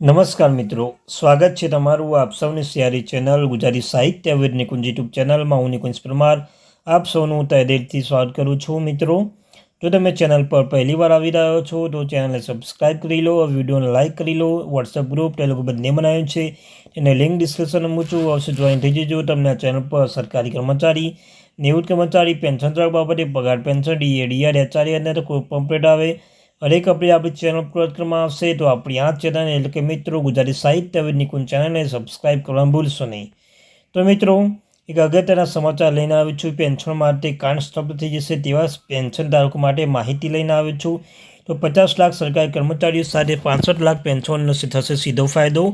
નમસ્કાર મિત્રો, સ્વાગત છે તમારું આપ સૌની સિયારી ચેનલ ગુજરાતી સાહિત્ય વિદ નિકુંજ યુટ્યુબ ચેનલમાં. હું નિકુંજ પરમાર, આપ સૌનું તહેદિલથી સ્વાગત કરું છું મિત્રો. જો તમે ચેનલ પર પહેલી વાર આવી રહ્યો છો, તો ચેનલને સબસ્ક્રાઇબ કરી લો વિડીયોને લાઇક કરી લો વોટ્સઅપ ગ્રુપ ટેલિગ્રુપ બંને બનાવ્યું છે. એને લિંક ડિસ્ક્રિપ્શન મૂકું અવશ્ય જોઈન થઈ જજો. તમને આ ચેનલ પર સરકારી કર્મચારી, નિવૃત્ત કર્મચારી, પેન્શન બાબતે પગાર, પેન્શન, ડીએ ડીઆર એચઆરએ અને કોઈ પમ્પલેટ આવે. હરેક આપણે આપણી ચેનલ પર કરવામાં આવશે તો આપણી આ ચેનલ એટલે કે મિત્રો, ગુજરાતી સાહિત્ય નિકુંજ ચેનલને સબસ્ક્રાઈબ કરવાનું ભૂલશો નહીં. તો મિત્રો, એક અગત્યના સમાચાર લઈને આવ્યો છું. પેન્શન માટે કાંડ સ્તબ્ધ થઈ જશે તેવા પેન્શન ધારકો માટે માહિતી લઈને આવ્યો છું. તો પચાસ લાખ સરકારી કર્મચારીઓ સાથે પાંસઠ લાખ પેન્શનનો થશે સીધો ફાયદો.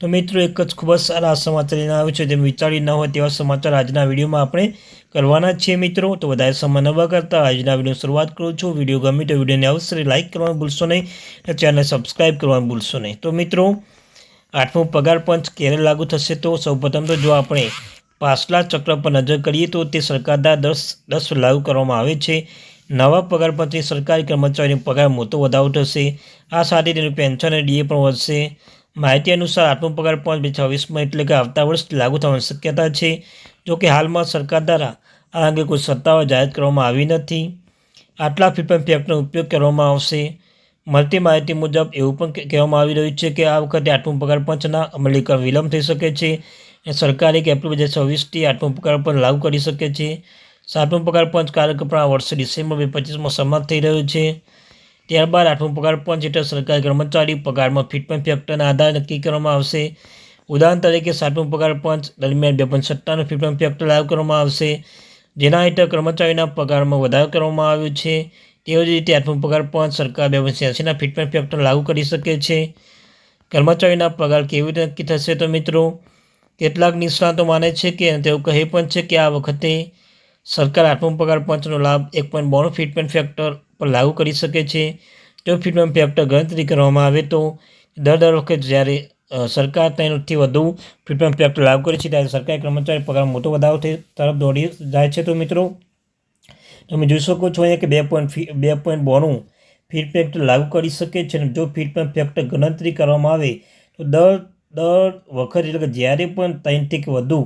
તો મિત્રો, એક જ ખૂબ જ સારા સમાચાર આવ્યો છે, જેમ વિચારી ન હોય તેવા સમાચાર આજના વિડીયોમાં આપણે કરવાના છીએ મિત્રો. તો વધારે સમય ન કરતા આજના વીડિયો શરૂઆત કરું છું. વીડિયો ગમે તો વિડીયોને અવશ્ય લાઇક કરવાનું ભૂલશો નહીં અને સબસ્ક્રાઈબ કરવાનું ભૂલશો નહીં. તો મિત્રો, આઠમો પગાર પંચ ક્યારે લાગુ થશે? તો સૌપ્રથમ તો જો આપણે પાછલા ચક્ર પર નજર કરીએ તો તે સરકાર દ્વારા દસ દસ લાગુ કરવામાં આવે છે. નવા પગાર પંચની સરકારી કર્મચારીનો પગાર મોટો વધારો થશે. આ સાથે તેનું પેન્શન અને ડીએ પણ વધશે. માહિતી અનુસાર આઠમો પગાર પંચ બે છવ્વીસમાં એટલે કે આવતા વર્ષ લાગુ થવાની શક્યતા છે. જો કે હાલમાં સરકાર દ્વારા આ અંગે કોઈ સત્તાવાર જાહેર કરવામાં આવી નથી. આટલા ફીફન ફેક્ટનો ઉપયોગ કરવામાં આવશે. મળતી માહિતી મુજબ એવું પણ કહેવામાં આવી રહ્યું છે કે આ વખતે આઠમું પગાર પંચના અમલીકરણ વિલંબ થઈ શકે છે. સરકારે એક એપ્રિલ બે હજાર છવ્વીસથી આઠમું પગાર પણ લાગુ કરી શકે છે. સાતમો પગાર પંચ કાર્યક્રમ આ વર્ષે ડિસેમ્બર પચીસમાં સમાપ્ત થઈ રહ્યો છે. ત્યારબાદ આઠમો પગાર પંચ હેઠળ સરકારી કર્મચારી પગારમાં ફિટમેન્ટ ફેક્ટરના આધારે નક્કી કરવામાં આવશે. ઉદાહરણ તરીકે સાતમો પગાર પંચ દરમિયાન બે પોઈન્ટ સત્તાનું ફિટમેન્ટ ફેક્ટર લાગુ કરવામાં આવશે, જેના હેઠળ કર્મચારીના પગારમાં વધારો કરવામાં આવ્યો છે. તેવી જ રીતે આઠમો પગાર પંચ સરકાર બે પોઈન્ટ એંસીના ફિટમેન્ટ ફેક્ટર લાગુ કરી શકે છે. કર્મચારીના પગાર કેવી રીતે નક્કી થશે તો મિત્રો, કેટલાક નિષ્ણાતો માને છે કે તેઓ કહે પણ છે કે આ વખતે સરકાર આઠમો પગાર પંચનો લાભ એક પોઈન્ટ બોણું ફિટમેન્ટ ફેક્ટર પર લાગુ કરી શકે છે. જો ફિટમેન્ટ ફેક્ટર ગણતરી કરવામાં આવે તો દર દર વખતે જ્યારે સરકાર તેનાથી વધુ ફિટમેન્ટ ફેક્ટર લાગુ કરે છે ત્યારે સરકારી કર્મચારી પગાર મોટો વધારો તરફ દોડી જાય છે. તો મિત્રો, તમે જોઈ શકો છો અહીંયા કે બે પોઈન્ટ બે પોઈન્ટ બોણું ફીડ ફેક્ટર લાગુ કરી શકે છે અને જો ફિટમેન્ટ ફેક્ટર ગણતરી કરવામાં આવે તો દર દર વખત એટલે કે જ્યારે પણ ત્રણથી વધુ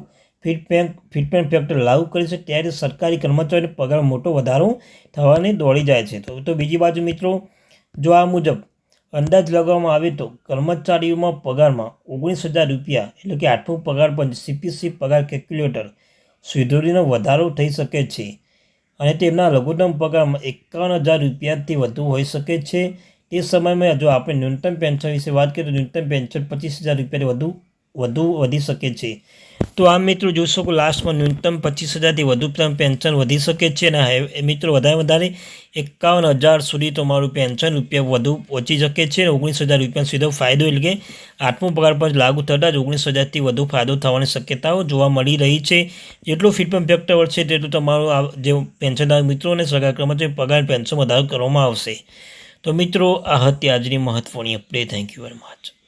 ફિટમેન્ટ ફિટમેન્ટ ફેક્ટર લાગુ કરી છે ત્યારે સરકારી કર્મચારીઓને પગાર મોટો વધારો થવાની દોડી જાય છે. તો તો બીજી બાજુ મિત્રો, જો આ મુજબ અંદાજ લગાવવામાં આવે તો કર્મચારીઓમાં પગારમાં ઓગણીસ હજાર રૂપિયા એટલે કે આઠમો પગાર પંચ સીપીસી પગાર કેલ્ક્યુલેટર સુધોરીનો વધારો થઈ શકે છે અને તેમના લઘુત્તમ પગારમાં એકાવન હજાર રૂપિયાથી વધુ હોઈ શકે છે. તે સમયમાં જો આપણે ન્યૂનતમ પેન્શન વિશે વાત કરીએ તો ન્યૂનતમ પેન્શન પચીસ હજાર રૂપિયાથી વધુ વધુ વધી શકે છે. તો આ મિત્રો જોશો કે લાસ્ટમાં ન્યૂનતમ પચીસ હજારથી વધુ પેન્શન વધી શકે છે અને મિત્રો વધારે વધારે એકાવન હજાર સુધી તમારું પેન્શન રૂપિયા વધુ પહોંચી શકે છે ઓગણીસ હજાર રૂપિયા સીધો ફાયદો એટલે કે આઠમો પગાર પર લાગુ થતાં જ ઓગણીસ હજારથી વધુ ફાયદો થવાની શક્યતાઓ જોવા મળી રહી છે. જેટલું ફિટમેન્ટ ફેક્ટર વધશે તેટલું તમારું જે પેન્શનદાર મિત્રોને સગાક્રમ કર્મચારી પગાર પેન્શન વધારો કરવામાં આવશે. તો મિત્રો, આ હતી આજની મહત્ત્વની update thank you very much